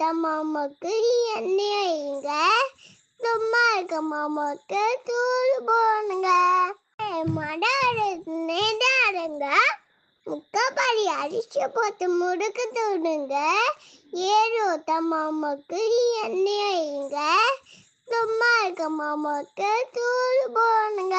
ஏரோத்த மாமாக்கு எண்ணெய் வைங்க. சும்மா இருக்க மாமாக்கு தூள் போனுங்க மடாருங்க முக்கப்பாடி அரிசி போட்டு முடுக்கு தூடுங்க. ஏரோத்த மாமாக்கு எண்ணெய் வைங்க. சும்மா இருக்க மாமாக்கு தூள் போனுங்க